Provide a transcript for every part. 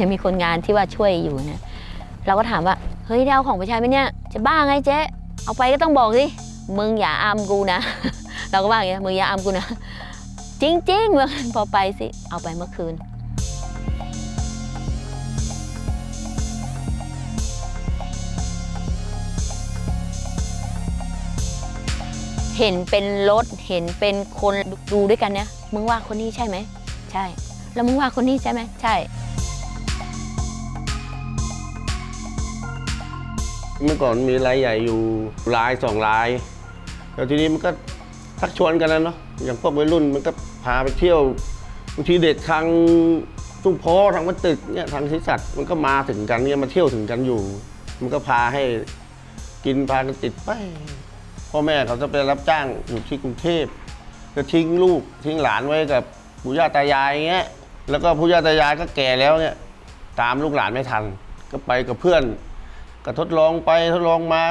จะมีคนงานที่ว่าช่วยอยู่นะเราก็ถามว่าเฮ้ยได้เอาของไปใช้ไหมเนี่ยจะบ้าไงเจ๊เอาไปก็ต้องบอกสิมึงอย่าอามกูนะ เราก็ว่าอย่างเงี้ยมึงอย่าอามกูนะ จริงๆเมื่อพอไปสิเอาไปเมื่อคืนเห็นเป็นรถเห็นเป็นคนดูด้วยกันเนี่ยมึงว่าคนนี้ใช่ไหม ใช่ แล้วมึงว่าคนนี้ใช่ไหมใช่ เมื่อก่อนมีรายใหญ่อยู่รายสองราย แล้วทีนี้มันก็ทักชวนกันแล้วเนาะอย่างพวกวัยรุ่นมันก็พาไปเที่ยวบางทีเด็กทางทุ่งโพทางมันตึกเนี่ยทางทิสัตว์มันก็มาถึงกันเนี่ยมาเที่ยวถึงกันอยู่ มันก็พาให้กินพากันติดไปพ่อแม่เขาจะไปรับจ้างอยู่ที่กรุงเทพก็ทิ้งลูกทิ้งหลานไว้กับปู่ย่าตายายอย่างเงี้ยแล้วก็ปู่ย่าตายายก็แก่แล้วเนี่ยตามลูกหลานไม่ทัน ก็ไปกับเพื่อน ก็ทดลองไปทดลองมา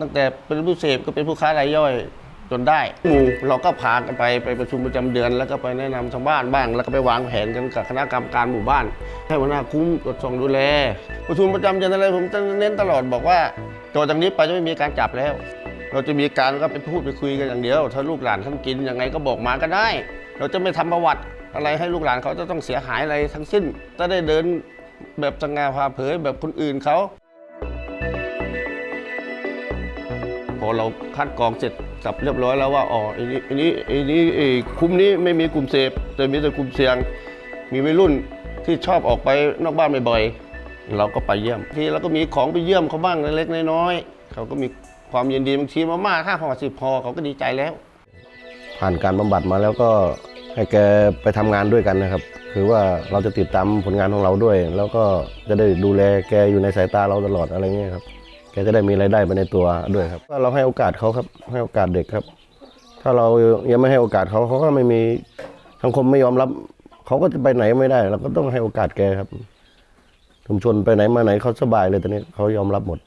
ตั้งแต่เป็นผู้เสพก็เป็นผู้ค้ารายย่อยจนได้หมู่เราก็พากันไปไปประชุมประจำเดือน แล้วก็ไปแนะนำชาวบ้านบ้าง แล้วก็ไปวางแผนกันกับคณะกรรมการหมู่บ้าน ให้หัวหน้าคุ้มตรวจสองดูแล ประชุมประจำเดือนอะไรผมจะเน้นตลอดบอกว่าต่อจากนี้ไปจะไม่มีการจับแล้ว เราจะมีการก็ไปพูดไปคุยกันอย่างเดียว ถ้าลูกหลานท่านกินยังไงก็บอกมาก็ได้ เราจะไม่ทำประวัติอะไรให้ลูกหลานเขาจะต้องเสียหายอะไรทั้งสิ้นถ้าได้เดินแบบสง่าผ่าเผยแบบคนอื่นเขา พอเราคัดกรองเสร็จสับเรียบร้อยแล้วว่าอ๋ออ้นี้ไอ้นี้ไอ้นี้ไอ้คุ้มนี้ไม่มีกลุ่มเสพแต่มีแต่กลุ่มเสี่ยง มีวัยรุ่นที่ชอบออกไปนอกบ้านบ่อยๆเราก็ไปเยี่ยมทีเราก็มีของไปเยี่ยมเขาบ้างเล็กๆน้อยๆเขาก็มีความยินดีบางทีมาม่าห้าห่อสิบห่อเขาก็ดีใจแล้ว ผ่านการบำบัดมาแล้วก็ให้แกไปทำงานด้วยกันนะครับ คือว่าเราจะติดตามผลงานของเราด้วย แล้วก็จะได้ดูแลแกอยู่ในสายตาเราตลอดอะไรเงี้ยครับ ก็ได้มีรายได้ไปในตัวด้วยครับก็เราให้โอกาสเขาครับให้โอกาสเด็กครับ ถ้าเรายังไม่ให้โอกาสเขาเขาก็ไม่มีสังคมไม่ยอมรับเขาก็จะไปไหนไม่ได้เราก็ต้องให้โอกาสแกครับชุมชนไปไหนมาไหนเขาสบายเลยตอนนี้เขายอมรับหมด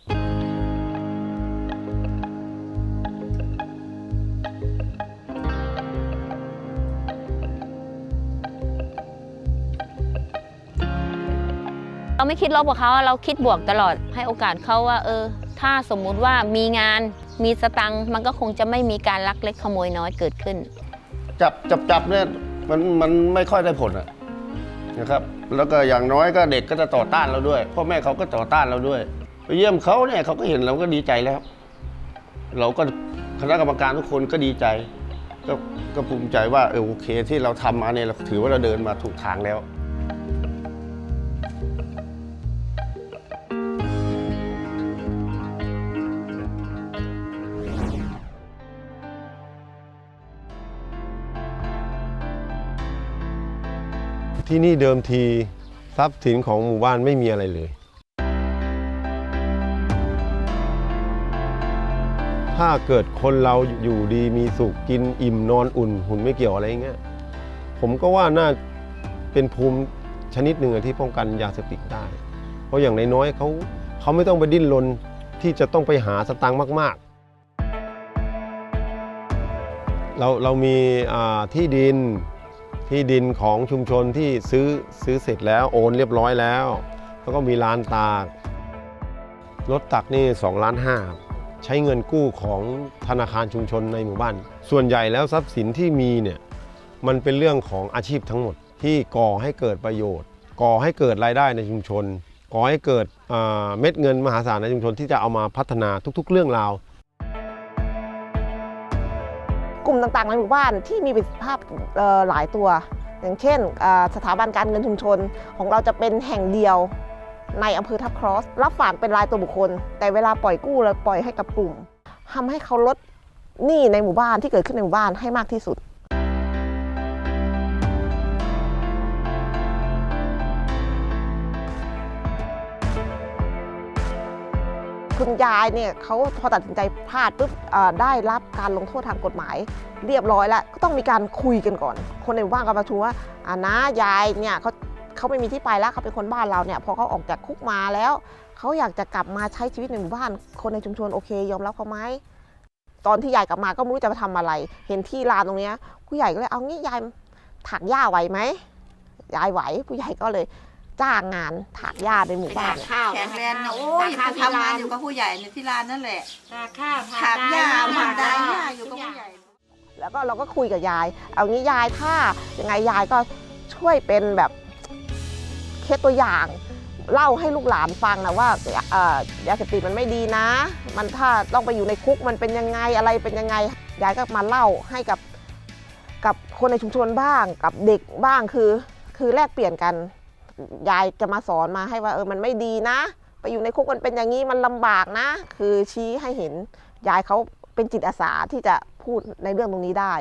ไม่คิดลบกับเขาเราคิดบวกตลอดให้โอกาสเขาว่า เออ ถ้าสมมุติว่ามีงานมีสตังค์มันก็คงจะไม่มีการลักเล็กขโมยน้อยเกิดขึ้น จับจับจับเนี่ยมันมันไม่ค่อยได้ผลอะนะครับ แล้วก็อย่างน้อยก็เด็กก็จะต่อต้านเราด้วยพ่อแม่เขาก็ต่อต้านเราด้วยไปเยี่ยมเขาเนี่ยเขาก็เห็นเราก็ดีใจแล้ว เราก็คณะกรรมการทุกคนก็ดีใจ ก็ก็ภูมิใจว่าเออโอเคที่เราทำมาเนี่ยเราถือว่าเราเดินมาถูกทางแล้ว ที่นี่เดิมทีทรัพย์สินของหมู่บ้านไม่มีอะไรเลย ถ้าเกิดคนเราอยู่ดีมีสุขกินอิ่มนอนอุ่น หุ่นไม่เกี่ยวอะไรเงี้ยผมก็ว่าน่าเป็นภูมิชนิดหนึ่งที่ป้องกันยาเสพติดได้ เพราะอย่างน้อยๆเขาเขาไม่ต้องไปดิ้นรนที่จะต้องไปหาสตังค์มากๆ เราเรามีที่ดิน ที่ดินของชุมชนที่ซื้อซื้อเสร็จแล้วโอนเรียบร้อยแล้ว แล้วก็มีลานตากรถตักนี่2ล้านห้าใช้เงินกู้ของธนาคารชุมชนในหมู่บ้าน ส่วนใหญ่แล้วทรัพย์สินที่มีเนี่ยมันเป็นเรื่องของอาชีพทั้งหมดที่ก่อให้เกิดประโยชน์ ก่อให้เกิดรายได้ในชุมชน ก่อให้เกิดเม็ดเงินมหาศาลในชุมชนที่จะเอามาพัฒนาทุกๆ เรื่องราว กลุ่มต่างๆในหมู่บ้านที่มีประสิทธิภาพหลายตัว อย่างเช่น สถาบันการเงินชุมชน ของเราจะเป็นแห่งเดียวในอำเภอทับครอส รับฝากเป็นรายตัวบุคคล แต่เวลาปล่อยกู้เราปล่อยให้กับกลุ่มทำให้เขาลดหนี้ในหมู่บ้านที่เกิดขึ้นในหมู่บ้านให้มากที่สุด คุณยายเนี่ยเขาพอตัดสินใจพลาดปุ๊บได้รับการลงโทษทางกฎหมาย เรียบร้อยแล้วก็ต้องมีการคุยกันก่อน คนในหมู่บ้านก็ประชุมว่าอ่านะยายเนี่ยเขาเขาไม่มีที่ไปแล้วเขาเป็นคนบ้านเราเนี่ยพอเขาออกจากคุกมาแล้วเขาอยากจะกลับมาใช้ชีวิตในหมู่บ้าน คนในชุมชนโอเค ยอมรับเขาไหมตอนที่ยายกลับมาก็ไม่รู้จะไปทำอะไร เห็นที่ลานตรงเนี้ยผู้ใหญ่ก็เลยเอางี้ยายถักหญ้าไหวไหมยายไหวผู้ใหญ่ก็เลย จ้างงานถากหญ้าในหมู่บ้านเนี่ยข้าวแข็งแรงนะโอ้ยข้าวทำงานอยู่กับผู้ใหญ่ในที่ร้านนั่นแหละตากข้าวถากหญ้าหาได้หญ้าอยู่กับผู้ใหญ่ แล้วก็เราก็คุยกับยาย เอางี้ยายถ้ายังไงยายก็ช่วยเป็นแบบเคสตัวอย่างเล่าให้ลูกหลานฟังนะว่าเอ่อยาเสพติดมันไม่ดีนะ มันถ้าต้องไปอยู่ในคุกมันเป็นยังไงอะไรเป็นยังไงยายก็มาเล่าให้กับกับคนในชุมชนบ้างกับเด็กบ้างคือ คือแลกเปลี่ยนกัน ยายจะมาสอนมาให้ว่าเออมันไม่ดีนะ ไปอยู่ในคุกมันเป็นอย่างนี้มันลำบากนะ คือชี้ให้เห็นยายเขาเป็นจิตอาสาที่จะพูดในเรื่องตรงนี้ได้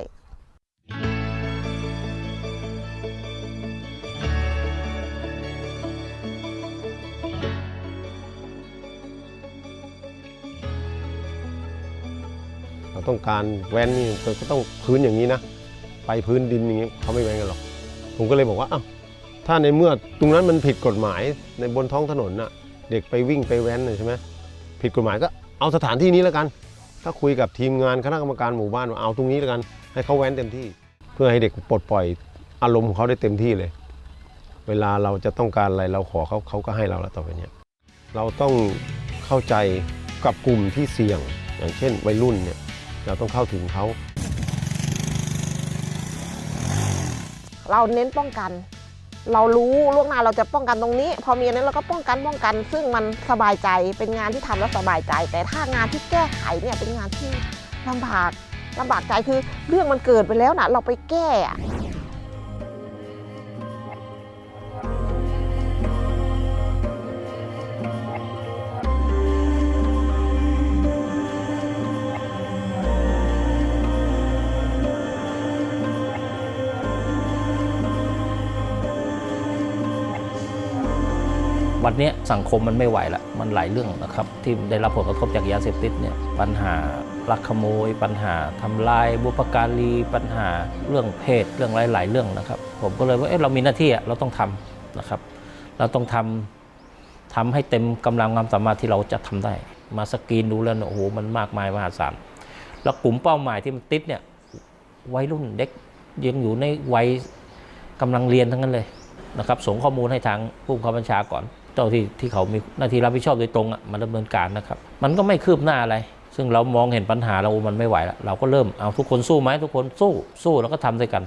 เราต้องการแว้นนี่ก็ต้องพื้นอย่างนี้นะ ไปพื้นดินอย่างนี้เขาไม่แว้นกันหรอก ผมก็เลยบอกว่าอ้าว ถ้าในเมื่อตรงนั้นมันผิดกฎหมายในบนท้องถนนน่ะเด็กไปวิ่งไปแว้นน่ะใช่ไหมผิดกฎหมายก็เอาสถานที่นี้แล้วกัน ถ้าคุยกับทีมงานคณะกรรมการหมู่บ้านว่าเอาตรงนี้แล้วกัน ให้เขาแว้นเต็มที่ เพื่อให้เด็กปลดปล่อยอารมณ์ของเขาได้เต็มที่เลย เวลาเราจะต้องการอะไรเราขอเขาเขาก็ให้เราแล้วต่อไปเนี้ยเราต้องเข้าใจกับกลุ่มที่เสี่ยง อย่างเช่น วัยรุ่นเนี่ยเราต้องเข้าถึงเขา เราเน้นป้องกัน เรารู้ล่วงหน้าเราจะป้องกันตรงนี้ พอมีอันนั้นเราก็ป้องกันป้องกัน ซึ่งมันสบายใจเป็นงานที่ทำแล้วสบายใจ แต่ถ้างานที่แก้ไขเนี่ยเป็นงานที่ลำบากลำบากใจคือเรื่องมันเกิดไปแล้วนะเราไปแก้ วันนี้สังคมมันไม่ไหวละมันหลายเรื่องนะครับ ที่ได้รับผลกระทบจากยาเสพติดเนี่ยปัญหาลักขโมย ปัญหาทำลายบุพการีปัญหาเรื่องเพศเรื่องหลาย ๆ เรื่องนะครับ ผมก็เลยว่าเอะเรามีหน้าที่อะเราต้องทำนะครับ เราต้องทำทำให้เต็มกำลังความสามารถที่เราจะทำได้ มาสกรีนดูแล้วโอ้โหมันมากมายมหาศาลแล้วกลุ่มเป้าหมายที่มันติดเนี่ยวัยรุ่นเด็กยังอยู่ในวัยกำลังเรียนทั้งนั้นเลยนะครับส่งข้อมูลให้ทางผู้บังคับบัญชาก่อน เจ้าที่ที่เขามีหน้าที่รับผิดชอบโดยตรงอะมาดำเนินการนะครับ มันก็ไม่คืบหน้าอะไร ซึ่งเรามองเห็นปัญหาเรามันไม่ไหวแล้วเราก็เริ่มเอาทุกคนสู้ไหมทุกคนสู้สู้แล้วก็ทำด้วยกัน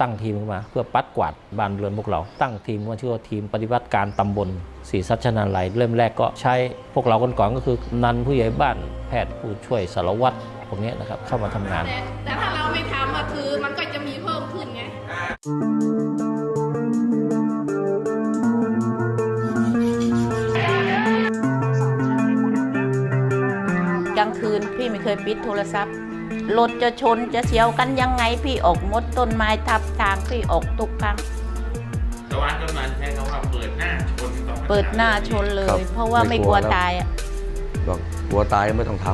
ตั้งทีมขึ้นมา เพื่อปัดกวาดบ้านเรือนพวกเรา ตั้งทีมว่าชื่อว่าทีมปฏิบัติการตำบลศรีสัชนาลัยเริ่มแรกก็ใช้พวกเราคนก่อนก็คือ นันผู้ใหญ่บ้านแพทย์ผู้ช่วยสารวัตรพวกนี้นะครับเข้ามาทำงาน แต่ถ้าเราไม่ทำอะคือ พี่ไม่เคยปิดโทรศัพท์รถจะชนจะเฉียวกันยังไงพี่ออกมดต้นไม้ทับทางพี่ออกทุกครั้งชาวบ้านกำนันใช้คำว่าเปิดหน้าชนต่อเปิดหน้าชนเลครัยบเพราะว่าไม่ไม่กกลัลัววครับตายอะบอกกลัวตายไม่ต้องท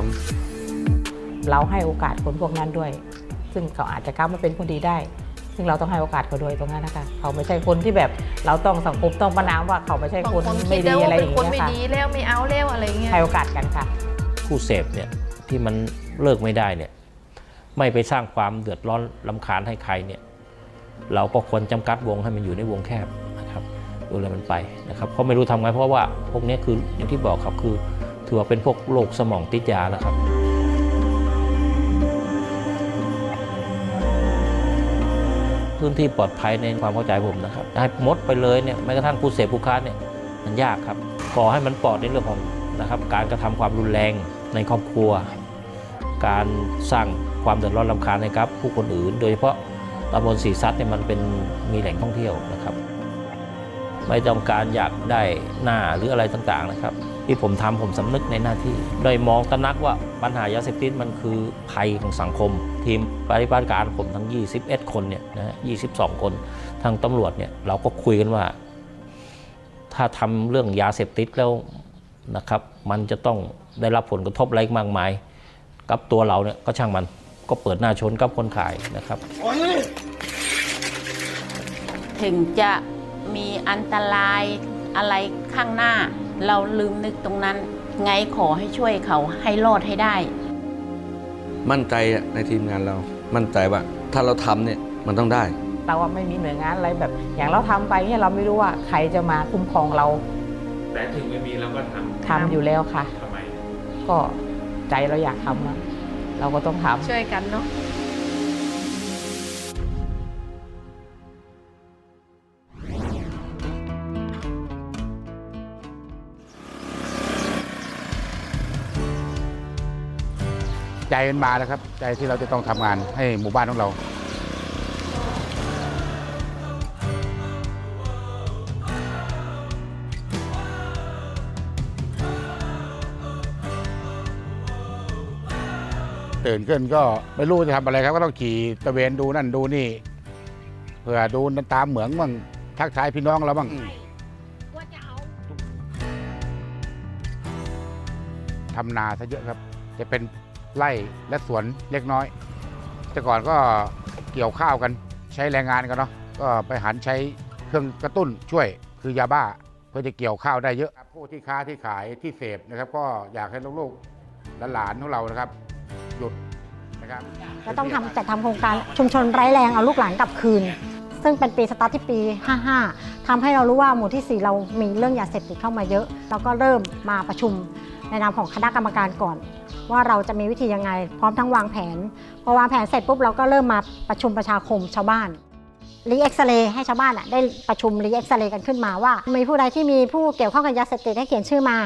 ำเราให้โอกาสคนพวกนั้นด้วย ซึ่งเขาอาจจะกลับมาเป็นคนดีได้ ซึ่งเราต้องให้โอกาสเขาด้วยตรงนั้นนะคะ เขาไม่ใช่คนที่แบบเราต้องสังคมต้องประนามว่าเขาไม่ใช่คนบางไม่คิดีแล้วอะไรว่าอเป็นย่างคนเงี้ยไม่ค่ะดีแล้วไม่เอาแล้วอะไรเงี้ยให้โอกาสกันค่ะ ผู้เสพเนี่ย ที่มันเลิกไม่ได้เนี่ยไม่ไปสร้างความเดือดร้อนลำคาญให้ใครเนี่ยเราก็ควรจำกัดวงให้มันอยู่ในวงแคบนะครับดูแลมันไปนะครับเพราะไม่รู้ทำไงเพราะว่าพวกนี้คืออย่างที่บอกครับคือถือว่าเป็นพวกโรคสมองติดยาแล้วครับพื้นที่ปลอดภัยในความเข้าใจผมนะครับให้หมดไปเลยเนี่ยแม้กระทั่งผู้เสพผู้ค้าเนี่ยมันยากครับก่อให้มันปลอดในเรื่องของนะครับการกระทำความรุนแรงในครอบครัว การสร้างความเดือดร้อนรำคาญให้กับ ผู้คนอื่น โดยเฉพาะตำบลสีซัดเนี่ยมันเป็นมีแหล่งท่องเที่ยวนะครับ ไม่ต้องการอยากได้หน้าหรืออะไรต่างๆนะครับ ที่ผมทำผมสำนึกในหน้าที่โดยมองตระหนักว่าปัญหายาเสพติดมันคือภัยของสังคม ทีมปฏิบัติการผมทั้ง 21 คนเนี่ยนะ22 คนทางตำรวจเนี่ยเราก็คุยกันว่า ถ้าทำเรื่องยาเสพติดแล้วนะครับ มันจะต้องได้รับผลกระทบอะไรมากมาย กับตัวเราเนี่ยก็ช่างมันก็เปิดหน้าชนกับคนขายนะครับ ถึงจะมีอันตรายอะไรข้างหน้า เราลืมนึกตรงนั้น ไงขอให้ช่วยเขาให้รอดให้ได้ มั่นใจในทีมงานเรา มั่นใจว่าถ้าเราทำเนี่ยมันต้องได้เราอะไม่มีหน่วยงานอะไรแบบ อย่างเราทำไปเนี่ยเราไม่รู้ว่าใครจะมาคุ้มครองเรา แต่ถึงไม่มีเราก็ททำอยู่แล้วค่ะำทำไมก็ ใจเราอยากทำอะเราก็ต้องทำ ช่วยกันเนาะใจมันมาแล้วครับ ใจที่เราจะต้องทำงานให้หมู่บ้านของเรา ตื่นขึ้นก็ไม่รู้จะทำอะไรครับก็ต้องขี่ตะเวนดูนั่นดูนี่เผื่อดูตามเหมืองบ้างทักทายพี่น้องเราบ้างทำนาซะเยอะครับ จะเป็นไร่และสวนเล็กน้อย แต่ก่อนก็เกี่ยวข้าวกันใช้แรงงานกันเนาะก็ไปหันใช้เครื่องกระตุ้นช่วยคือยาบ้าเพื่อจะเกี่ยวข้าวได้เยอะผู้ที่ค้าที่ขายที่เสพนะครับ ก็อยากให้ลูกๆหลานๆของเรานะครับ หยุดนะครับจะต้องทำจัดทำโครงการชุมชนไร้แรงเอาลูกหลานกลับคืน ซึ่งเป็นปีสตาร์ทที่ปี 55ทำให้เรารู้ว่าหมู่ที่ 4 เรามีเรื่องยาเสพติดเข้ามาเยอะ แล้วก็เริ่มมาประชุมในนามของคณะกรรมการก่อน ว่าเราจะมีวิธียังไง พร้อมทั้งวางแผน พอวางแผนเสร็จปุ๊บเราก็เริ่มมาประชุมประชาคมชาวบ้านรีเอ็กซเรย์ให้ชาวบ้านอะได้ประชุมรีเอ็กซเรย์กันขึ้นมาว่า มีผู้ใดที่มีผู้เกี่ยวข้องกับยาเสพติดให้เขียนชื่อมา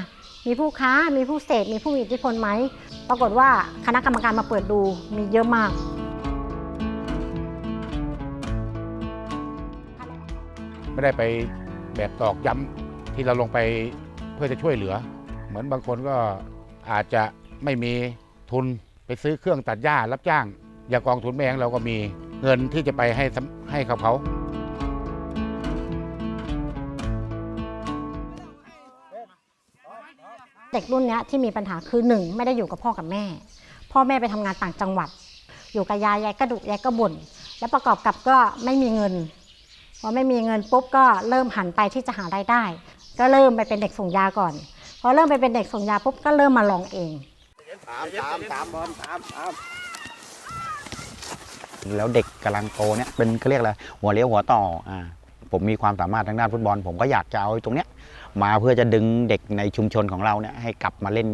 มีผู้ค้ามีผู้เสพมีผู้มีอิทธิพลไหมปรากฏว่าคณะกรรมการมาเปิดดูมีเยอะมากไม่ได้ไปแบบตอกย้ำที่เราลงไปเพื่อจะช่วยเหลือ เหมือนบางคนก็อาจจะไม่มีทุนไปซื้อเครื่องตัดหญ้ารับจ้าง อย่างกองทุนแมงเราก็มีเงินที่จะไปให้ให้เขาเขา ด็กรุ่นนี้ที่มีปัญหาคือหนึ่งไม่ได้อยู่กับพ่อกับแม่ พ่อแม่ไปทำงานต่างจังหวัด อยู่กับยายยายก็ดุยายก็บ่นและประกอบกับก็ไม่มีเงินพอไม่มีเงินปุ๊บก็เริ่มหันไปที่จะหารายได้ ก็เริ่มไปเป็นเด็กส่งยาก่อนพอเริ่มไปเป็นเด็กส่งยาปุ๊บก็เริ่มมาลองเองตามตามตามบอลตามตามแล้วเด็กกำลังโตเนี่ยเป็นเขาเรียกอะไรหัวเลี้ยวหัวต่ออ่าผมมีความสามารถทางด้านฟุตบอล ผมก็อยากจะเอาตรงเนี้ย มาเพื่อจะดึงเด็กในชุมชนของเราเนี่ยให้กลับมาเล่น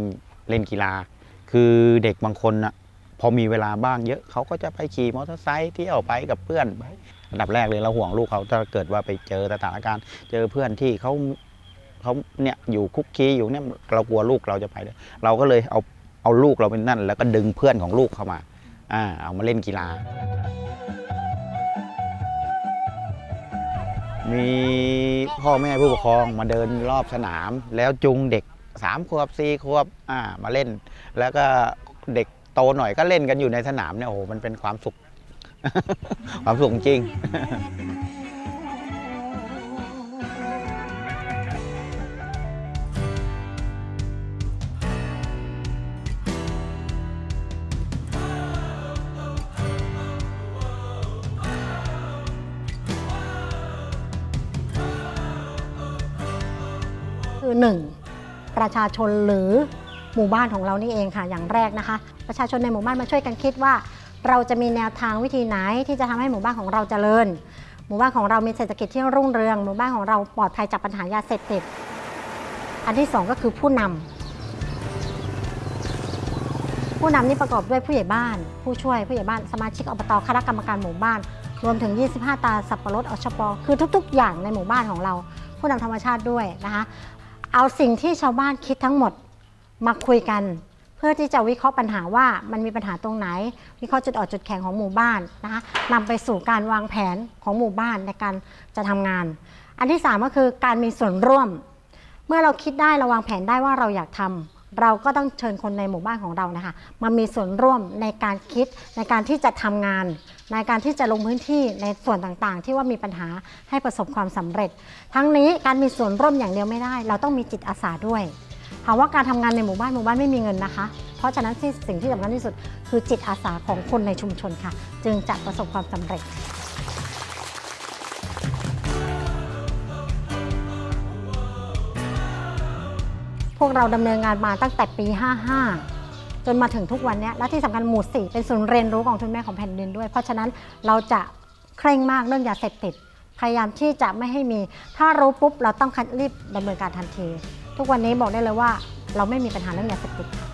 เล่นกีฬา คือเด็กบางคนอะพอมีเวลาบ้างเยอะเขาก็จะไปขี่มอเตอร์ไซค์เที่ยวไปกับเพื่อนไปอันดับแรกเลยเราห่วงลูกเขาถ้าเกิดว่าไปเจอสถานการณ์ เจอเพื่อนที่เขาเขาเนี่ยอยู่คุกคีอยู่เนี่ยเรากลัวลูกเราจะไปด้วยเราก็เลยเอาเอาลูกเราเป็นนั่น แล้วก็ดึงเพื่อนของลูกเข้ามาอ่าเอามาเล่นกีฬา มีพ่อแม่ผู้ปกครองมาเดินรอบสนาม แล้วจูงเด็กสามขวบสี่ขวบอ่ามาเล่น แล้วก็เด็กโตหน่อยก็เล่นกันอยู่ในสนามเนี่ยโอ้โหมันเป็นความสุข ความสุขจริงือหนึ่งประชาชนหรือหมู่บ้านของเรานี่เองค่ะอย่างแรกนะคะ ประชาชนในหมู่บ้านมาช่วยกันคิดว่า เราจะมีแนวทางวิธีไหนที่จะทำให้หมู่บ้านของเราเจริญ หมู่บ้านของเรามีเศรษฐกิจที่รุ่งเรือง หมู่บ้านของเราปลอดภัยจากปัญหายาเสพติดอันที่สองก็คือผู้นำผู้นำนี่ประกอบด้วยผู้ใหญ่บ้าน ผู้ช่วยผู้ใหญ่บ้านสมาชิกอบตคณะกรรมการหมู่บ้าน รวมถึง 25 ตาสับปะรดอชปคือทุก ๆ อย่างในหมู่บ้านของเรา ผู้นำธรรมชาติด้วยนะคะ เอาสิ่งที่ชาวบ้านคิดทั้งหมดมาคุยกัน เพื่อที่จะวิเคราะห์ปัญหาว่ามันมีปัญหาตรงไหน วิเคราะห์จุดอ่อนจุดแข็งของหมู่บ้านนะคะนำไปสู่การวางแผนของหมู่บ้านในการจะทำงาน อันที่ 3 ก็คือการมีส่วนร่วม เมื่อเราคิดได้เราวางแผนได้ว่าเราอยากทำ เราก็ต้องเชิญคนในหมู่บ้านของเรานะคะมามีส่วนร่วมในการคิดในการที่จะทำงาน ในการที่จะลงพื้นที่ในส่วนต่างๆ ที่ว่ามีปัญหาให้ประสบความสำเร็จ ทั้งนี้การมีส่วนร่วมอย่างเดียวไม่ได้ เราต้องมีจิตอาสาด้วยถามว่าการทำงานในหมู่บ้านหมู่บ้านไม่มีเงินนะคะ เพราะฉะนั้นสิ่งที่สำคัญที่สุด คือจิตอาสาของคนในชุมชนค่ะ จึงจะประสบความสำเร็จ พวกเราดำเนินงานมาตั้งแต่ปี 55 จนมาถึงทุกวันนี้และที่สำคัญหมู่4เป็นศูนย์เรียนรู้ของทุนแม่ของแผ่นดินด้วย เพราะฉะนั้นเราจะเคร่งมากเรื่องยาเสพติด พยายามที่จะไม่ให้มี ถ้ารู้ปุ๊บเราต้องรีบดำเนินการทันที ทุกวันนี้บอกได้เลยว่าเราไม่มีปัญหาเรื่องยาเสพติดค่ะ